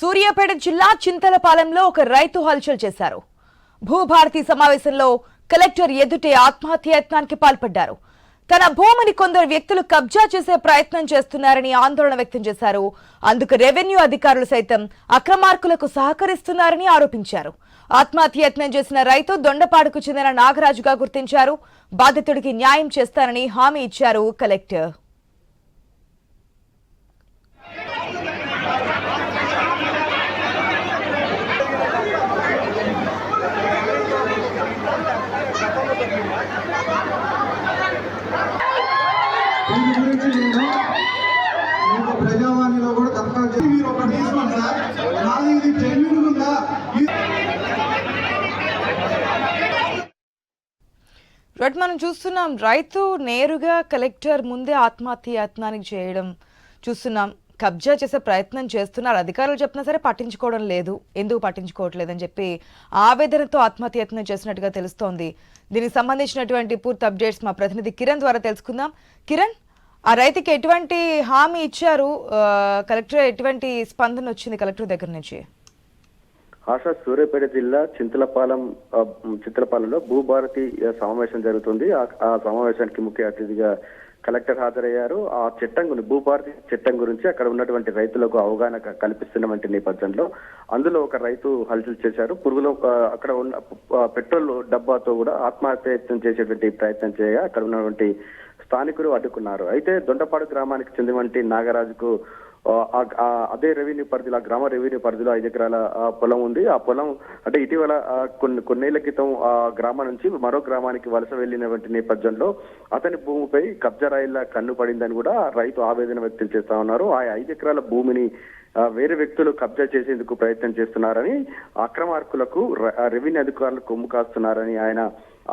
సూర్యాపేట జిల్లా చింతలపాలెంలో ఒక రైతు హల్చల్ చేశారు. భూభారతి సమావేశంలో కలెక్టర్ ఎదుటే ఆత్మహత్యయత్నానికి పాల్పడ్డారు. తన భూమిని కొందరు వ్యక్తులు కబ్జా చేసే ప్రయత్నం చేస్తున్నారని ఆందోళన వ్యక్తం చేశారు. అందుకు రెవెన్యూ అధికారులు సైతం అక్రమార్కులకు సహకరిస్తున్నారని ఆరోపించారు. ఆత్మహత్యయత్నం చేసిన రైతు దొండపాడుకు చెందిన నాగరాజుగా గుర్తించారు. బాధితుడికి న్యాయం చేస్తానని హామీ ఇచ్చారు కలెక్టర్. దీని గురించి నేను మీకు ప్రజావాణిలో కూడా తప్పక మీరు ఒకటి తీసుకోండి సార్ నాది ఇది జెన్యున్ ఉందా ఈ- రైట్ మనం చూస్తున్నాం. రైతు నేరుగా కలెక్టర్ ముందే ఆత్మహత్య యత్నానికి చేయడం చూస్తున్నాం. కబ్జా చేసే ప్రయత్నం చేస్తున్నారు. అధికారులు చెప్పినా సరే పట్టించుకోవడం లేదు. ఎందుకు పట్టించుకోవట్లేదని చెప్పి ఆవేదనతో ఆత్మహత్యత్నం చేసినట్టుగా తెలుస్తోంది. దీనికి సంబంధించినటువంటి పూర్తి అప్డేట్స్ మా ప్రతినిధి కిరణ్ ద్వారా తెలుసుకుందాం. కిరణ్ ఆ రైతుకి ఎటువంటి హామీ ఇచ్చారు? కలెక్టర్ ఎటువంటి స్పందన వచ్చింది కలెక్టర్ దగ్గర నుంచి? ఆశా సూర్యాపేట జిల్లా చింతలపాలెం చింతలపాలెంలో భూభారతి సమావేశం జరుగుతుంది. ఆ- ఆ సమావేశానికి ముఖ్య అతిథిగా కలెక్టర్ హాజరయ్యారు. ఆ చట్టం గురించి చట్టం గురించి అక్కడ ఉన్నటువంటి రైతులకు అవగాహన కల్పిస్తున్నటువంటి నేపథ్యంలో అందులో ఒక రైతు హల్చల్ చేశారు. పురుగులో అక్కడ ఉన్న పెట్రోల్ డబ్బాతో కూడా ఆత్మహత్యయత్నం చేసేటువంటి ప్రయత్నం చేయగా అక్కడ ఉన్నటువంటి స్థానికులు అడ్డుకున్నారు. అయితే దొండపాడు గ్రామానికి చెందినటువంటి నాగరాజుకు అదే రెవెన్యూ పరిధిలో ఆ గ్రామ రెవెన్యూ పరిధిలో ఐదు ఎకరాల పొలం ఉంది. ఆ పొలం అంటే ఇటీవల కొన్ని కొన్నేళ్ళ క్రితం ఆ గ్రామం నుంచి మరో గ్రామానికి వలస వెళ్ళినటువంటి నేపథ్యంలో అతని భూమిపై కబ్జా రైళ్ళ కన్ను పడిందని కూడా రైతు ఆవేదన వ్యక్తం చేస్తా ఉన్నారు. ఆ ఐదు ఎకరాల భూమిని వేరే వ్యక్తులు కబ్జా చేసేందుకు ప్రయత్నం చేస్తున్నారని అక్రమార్కులకు రెవెన్యూ అధికారులు కొమ్ము కాస్తున్నారని ఆయన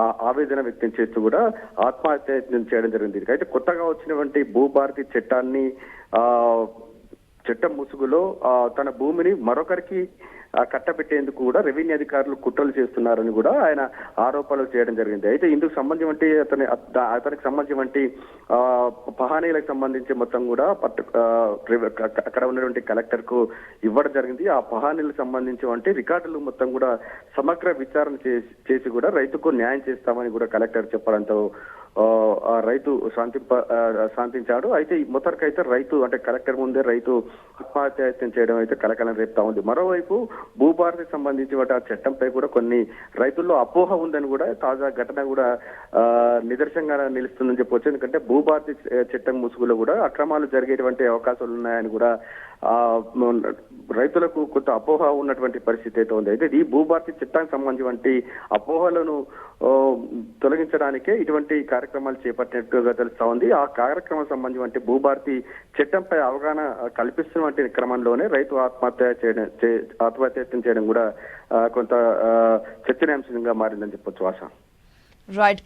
ఆ ఆవేదన వ్యక్తం చేస్తూ కూడా ఆత్మహత్య చేయడం జరిగింది. అయితే కొత్తగా వచ్చినటువంటి భూభారతి చట్టాన్ని ఆ చట్టం ముసుగులో తన భూమిని మరొకరికి కట్టబెట్టేందుకు కూడా రెవెన్యూ అధికారులు కుట్రలు చేస్తున్నారని కూడా ఆయన ఆరోపణలు చేయడం జరిగింది. అయితే ఇందుకు సంబంధించి అతని అతనికి సంబంధించి పహానీలకు సంబంధించి మొత్తం కూడా అక్కడ ఉన్నటువంటి కలెక్టర్కు ఇవ్వడం జరిగింది. ఆ పహానీలకు సంబంధించి రికార్డులు మొత్తం కూడా సమగ్ర విచారణ చేసి చేసి కూడా రైతుకు న్యాయం చేస్తామని కూడా కలెక్టర్ చెప్పడంతో ఆ రైతు శాంతింప శాంతించాడు. అయితే ఈ మొత్తానికైతే రైతు అంటే కలెక్టర్ ముందే రైతు ఆత్మహత్యయత్నం చేయడం అయితే కలకలం రేపుతా ఉంది. మరోవైపు భూభారతి సంబంధించి ఆ చట్టంపై కూడా కొన్ని రైతుల్లో అపోహ ఉందని కూడా తాజా ఘటన కూడా నిదర్శనంగా నిలుస్తుందని చెప్పొచ్చు. ఎందుకంటే భూభారతి చట్టం ముసుగులో కూడా అక్రమాలు జరిగేటువంటి అవకాశాలు ఉన్నాయని కూడా ఆ రైతులకు కొంత అపోహ ఉన్నటువంటి పరిస్థితి అయితే ఉంది. అయితే ఈ భూభారతి చట్టానికి సంబంధించి అపోహలను తొలగించడానికే ఇటువంటి కార్యక్రమాలు చేపట్టినట్టుగా తెలుస్తా ఉంది. ఆ కార్యక్రమం సంబంధించి భూభారతి చట్టంపై అవగాహన కల్పిస్తున్నటువంటి క్రమంలోనే రైతు ఆత్మహత్య చేయడం చే- చేయడం కూడా కొంత చర్చనీయాంశంగా మారిందని చెప్పొచ్చు ఆశ రైట్